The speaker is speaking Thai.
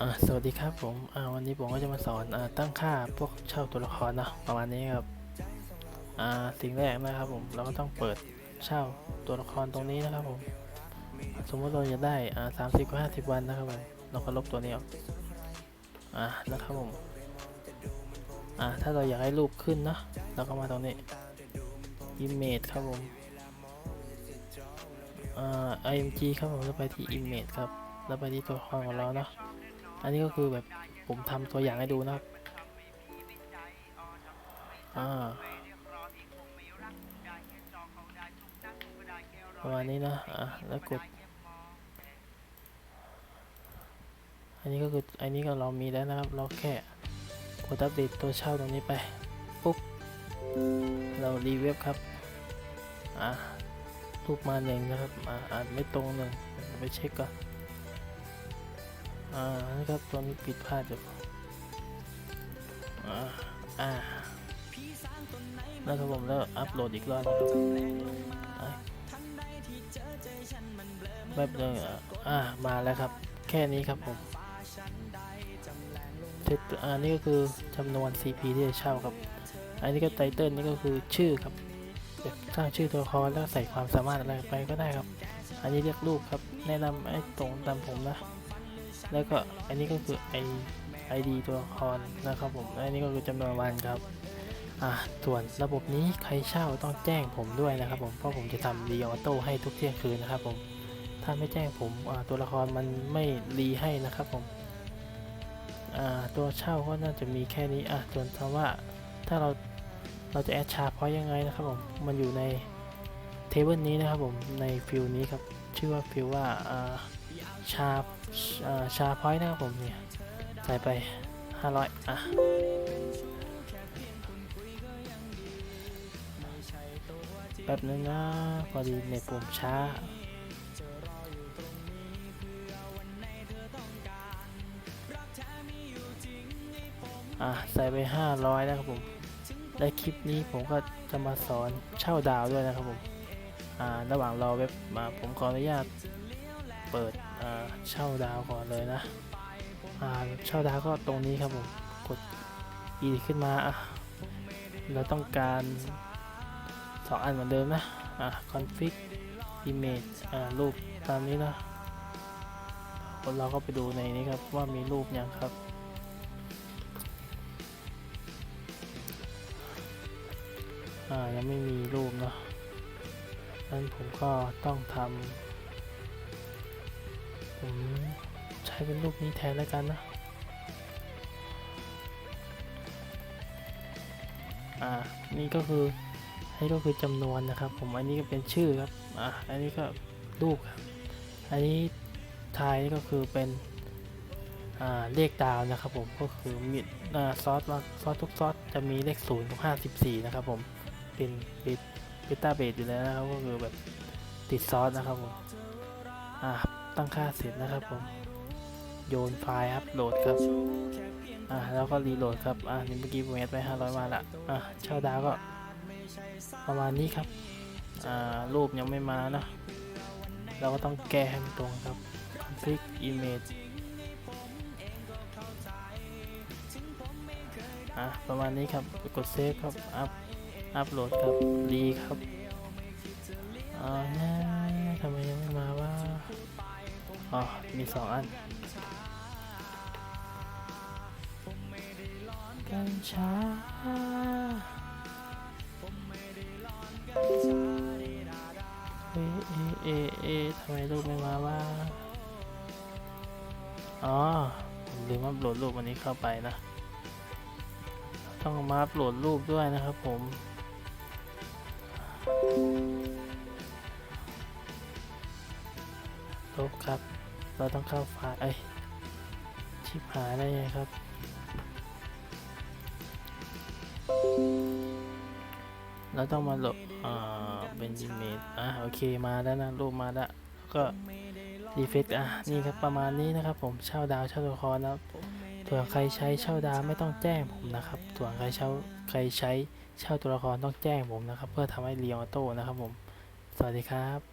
สวัสดีครับผมวันนี้ผมก็จะมาสอนอตั้งค่าพวกเช่าตัวละครนะประมาณนี้ครับสิ่งแรกนะครับผมเราก็ต้องเปิดเช่าตัวละครตรงนี้นะครับผมสมมติเราจะได้สามสิบห้าสิบวันนะครับผมเราก็ลบตัวนี้ออกอ่านะครับผมอ่าถ้าเราอยากให้รูปขึ้นนะเราก็มาตรงนี้ image ครับผมอ่า img ครับผมแล้วไปที่ image ครับแล้วไปที่ตัวละครของเราเนาะ อันนี้ก็คือแบบผมทำตัวอย่างให้ดูนะครับ อ่าประมาณนี้นะ อะ แล้วกด อันนี้ก็คือ อันนี้ก็เรามีแล้วนะครับ เราแค่กดอัปเดตตัวเช่าตรงนี้ไป ปุ๊บ เรารีเว็บครับ อะรูปมาหนึ่งนะครับ อ่าอาจไม่ตรงหนึ่งไปเช็คก่อน อ่านะครับตัวนี้ผิดพลาดอยู่อ่าอ่าแล้วครับผมแล้วอัพโหลดอีกรอบนะครับอะแป๊บนึงอะอ่ามาแล้วครับ แค่นี้ครับผมเสร็จอ่านี่ก็คือจำนวน CP ที่จะเช่าครับ อันนี้ก็ไตเติลนี่ก็คือชื่อครับแบบสร้างชื่อตัวละครแล้วใส่ความสามารถอะไรไปก็ได้ครับ อันนี้เรียกรูปครับ แนะนำไอ้ตรงตามผมนะ แล้วก็อันนี้ก็คือไอไอดีตัวละครนะครับผมและอันนี้ก็คือจำนวนวันครับอ่าส่วนระบบนี้ใครเช่าต้องแจ้งผมด้วยนะครับผมเพราะผมจะทำรีออโต้ให้ทุกเที่ยงคืนนะครับผมถ้าไม่แจ้งผมตัวละครมันไม่รีให้นะครับผมอ่าตัวเช่าก็น่าจะมีแค่นี้อะส่วนคำว่าถ้าเราเราจะแอดชาร์พอยยังไงนะครับผมมันอยู่ในเทเบิลนี้นะครับผมในฟิลนี้ครับชื่อว่าฟิลว่าอ่า ชาชาพอยต์นะครับผมเนี่ยใส่ไป 500 อะแป๊บนึงนะ พอดีในปุ่มช้าอะใส่ไป 500 นะครับผม และคลิปนี้ผมก็จะมาสอนเช่าดาวด้วยนะครับผม อ่า ระหว่างรอเว็บมาผมขออนุญาตเปิด เช่าดาวก่อนเลยนะอ่าเช่าดาวก็ตรงนี้ครับผมกด e ขึ้นมาเราต้องการสองอันเหมือนเดิมนะอะ config image อ่ารูปตามนี้นะคนเราก็ไปดูในนี้ครับว่ามีรูปยังครับอ่ายังไม่มีรูปเนาะนั้นผมก็ต้องทำ ผมใช้เป็นรูปนี้แทนแล้วกันนะ อ่า นี่ก็คือนนี้ก็คือจำนวนนะครับ ผม อันนี้ก็เป็นชื่อครับ อ่าอันนี้ก็รูปครับ อันนี้ทายก็คือเป็น อ่า เลขดาวนะครับผม ก็คือมีอ่าซอสว่าซอสทุกซอสจะมีเลข0ถึง54นะครับผม เป็นบิตเบต้าเบสอยู่แล้วนะครับ ก็คือแบบติดซอสนะครับผม อ่า ตั้งค่าเสร็จนะครับผม โยนไฟล์อัพโหลดครับ อ่าแล้วก็รีโหลดครับ อ่านี่เมื่อกี้ผมแอดไป500มาละอ่าเช่าดาวก็ประมาณนี้ครับ อ่า รูปยังไม่มานะ เราก็ต้องแก้ให้มันตรงครับ config image อะประมาณนี้ครับ กดเซฟครับ อัพ อัพโหลดครับ รีครับ อ่าทำไมยังไม่มาวะ อ๋อ มีสองอันกัญชาเอเอเอเอทำไมรูปไม่มาวะอ๋อผมลืมอัพโหลดรูปวันนี้เข้าไปนะ ต้องมาอัพโหลดรูปด้วยนะครับผมลบครับ เราต้องเข้าไฟล์เอ้ยชิบหายได้ไงครับ เราต้องมาหลบอ่าเป็นดิเมจอะโอเคมาแล้วนะรูปมาแล้วก็รีเฟกอะนี่ครับประมาณนี้นะครับ ผมเช่าดาวเช่าตัวละครนะครับส่วนใครใช้เช่าดาวไม่ต้องแจ้งผมนะครับส่วนใครเช่าใครใช้เช่าตัวละครต้องแจ้งผมนะครับ เพื่อทำให้เรียออโต้นะครับผม สวัสดีครับ